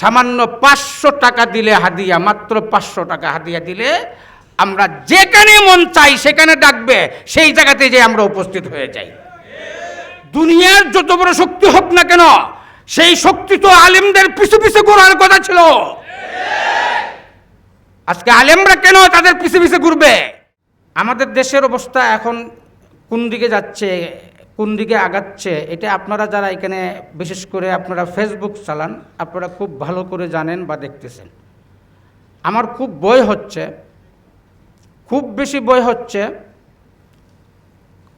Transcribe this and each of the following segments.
সামান্য পাঁচশো টাকা দিলে হাদিয়া, মাত্র পাঁচশো টাকা হাদিয়া দিলে আমরা যেখানে মন চাই সেখানে ডাকবে, সেই জায়গাতে যে আমরা উপস্থিত হয়ে যাই। দুনিয়ার যত বড় শক্তি হোক না কেন, সেই শক্তি তো আলেমদের পিছু পিছু ঘোরার কথা ছিল। আজকে আলেমরা কেন তাদের পিছু পিছু ঘুরবে? আমাদের দেশের অবস্থা এখন কোন দিকে যাচ্ছে? কোন দিকে আগাচ্ছে, এটা আপনারা যারা এখানে, বিশেষ করে আপনারা ফেসবুক চালান, আপনারা খুব ভালো করে জানেন বা দেখতেছেন। আমার খুব বই হচ্ছে, খুব বেশি বই হচ্ছে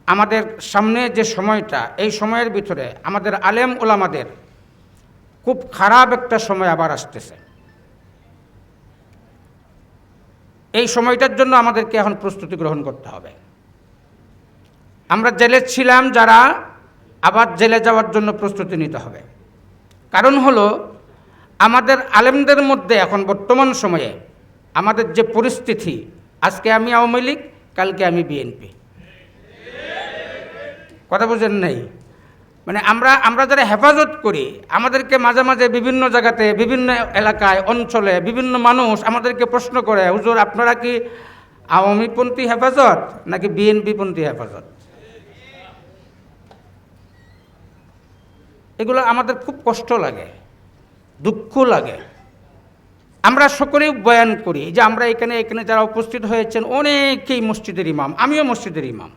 আমাদের সামনে যে সময়টা, এই সময়ের ভিতরে আমাদের আলেম ওলামাদের খুব খারাপ একটা সময় আবার আসতেছে। এই সময়টার জন্য আমাদেরকে এখন প্রস্তুতি গ্রহণ করতে হবে। আমরা জেলে ছিলাম যারা আবার জেলে যাওয়ার জন্য প্রস্তুতি নিতে হবে। কারণ হলো, আমাদের আলেমদের মধ্যে এখন বর্তমান সময়ে আমাদের যে পরিস্থিতি, আজকে আমি আওয়ামী লীগ, কালকে আমি বিএনপি। কথা বুঝেন নাই? মানে আমরা আমরা যারা হেফাজত করি, আমাদেরকে মাঝে মাঝে বিভিন্ন জায়গাতে, বিভিন্ন এলাকায়, অঞ্চলে বিভিন্ন মানুষ আমাদেরকে প্রশ্ন করে, হুজুর, আপনারা কি আওয়ামীপন্থী হেফাজত নাকি বিএনপিপন্থী হেফাজত? এগুলো আমাদের খুব কষ্ট লাগে, দুঃখ লাগে। আমরা সকলেই বয়ান করি যে আমরা এখানে এখানে যারা উপস্থিত হয়েছেন অনেকেই মসজিদের ইমাম, আমিও মসজিদের ইমাম।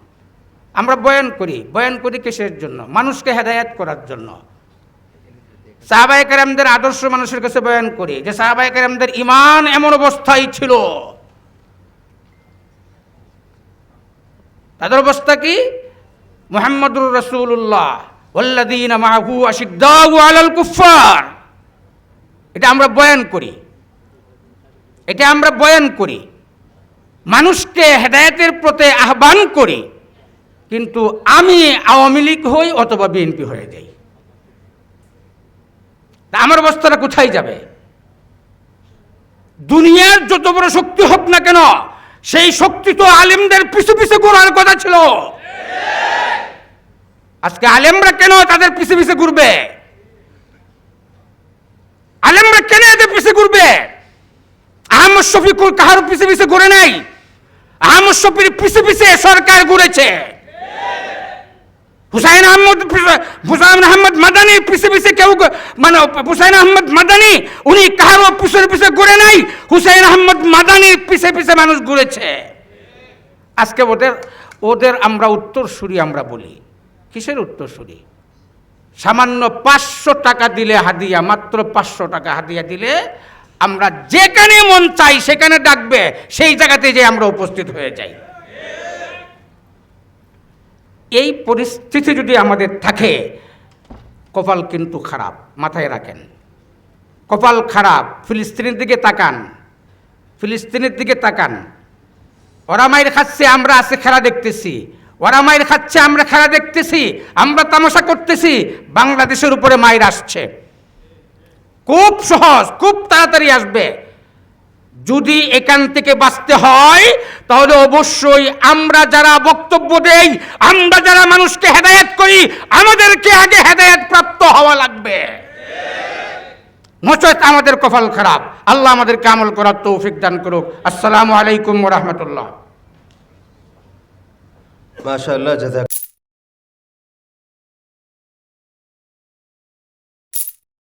আমরা বয়ান করি বয়ান করি কিসের জন্য? মানুষকে হেদায়াত করার জন্য। সাহাবাই কারামদের আদর্শ মানুষের কাছে বয়ান করি যে সাহাবাই কারামদের ইমান এমন অবস্থায় ছিল। তাদের অবস্থা কি? মোহাম্মদুর রসুল্লাহ মাহু আলাল কুফার এটা আমরা বয়ান করি। এটা আমরা বয়ান করি। মানুষকে হেদায়েতের প্রতি আহ্বান করি, কিন্তু আমি আওয়ামী লীগ হই অথবা বিএনপি হয়ে যাই। আমার অবস্থাটা কোথায় যাবে? দুনিয়ার যত বড় শক্তি হোক না কেন, সেই শক্তি তো আলিমদের পিছু পিছু ঘোরার কথা ছিল। আজকে আলেমরা কেন তাদের পিছে পিছে ঘুরবে? আলেমরা কেন এদের পিছে ঘুরবে? আহমদ শফিকুল কাহার পিছে পিছে ঘুরে নাই? আহমদ শফির পিছে পিছে সরকার ঘুরেছে। হুসাইন আহমদ হুসাইন আহমদ মাদানি পিছে পিছে কেউ মানে হুসাইন আহমদ মাদানি, উনি কাহারও পিছনে পিছে ঘুরে নাই? হুসাইন আহমদ মাদানি পিছে পিছে মানুষ ঘুরেছে। আজকে ওদের ওদের আমরা উত্তরসূরি আমরা বলি। কিসের উত্তরসূরি? সামান্য পাঁচশো টাকা দিলে হাদিয়া, মাত্র পাঁচশো টাকা হাদিয়া দিলে আমরা যেখানে মন চাই সেখানে ডাকবে, সেই জায়গাতে যে আমরা উপস্থিত হয়ে যাই। এই পরিস্থিতি যদি আমাদের থাকে, কপাল কিন্তু খারাপ, মাথায় রাখেন। কপাল খারাপ, ফিলিস্তিনের দিকে তাকান। ফিলিস্তিনের দিকে তাকান। ওরা মায়ের খাচ্ছে, আমরা আছে, খেলা দেখতেছি। ওরা মায়ের খাচ্ছে, আমরা খেলা দেখতেছি, আমরা তামাশা করতেছি, বাংলাদেশের উপরে মায়ের আসছে। খুব সহজ, খুব তাড়াতাড়ি আসবে। যদি এখান থেকে বাঁচতে হয়, তাহলে অবশ্যই আমরা যারা বক্তব্য দেই, আমরা যারা মানুষকে হেদায়েত করি, আমাদেরকে আগে হেদায়েত প্রাপ্ত হওয়া লাগবে। নচেত আমাদের কপাল খারাপ। আল্লাহ আমাদেরকে আমল করার তৌফিক দান করুক। আসসালামু আলাইকুম রহমতুল্লাহ। মাশাআল্লাহ জাজাক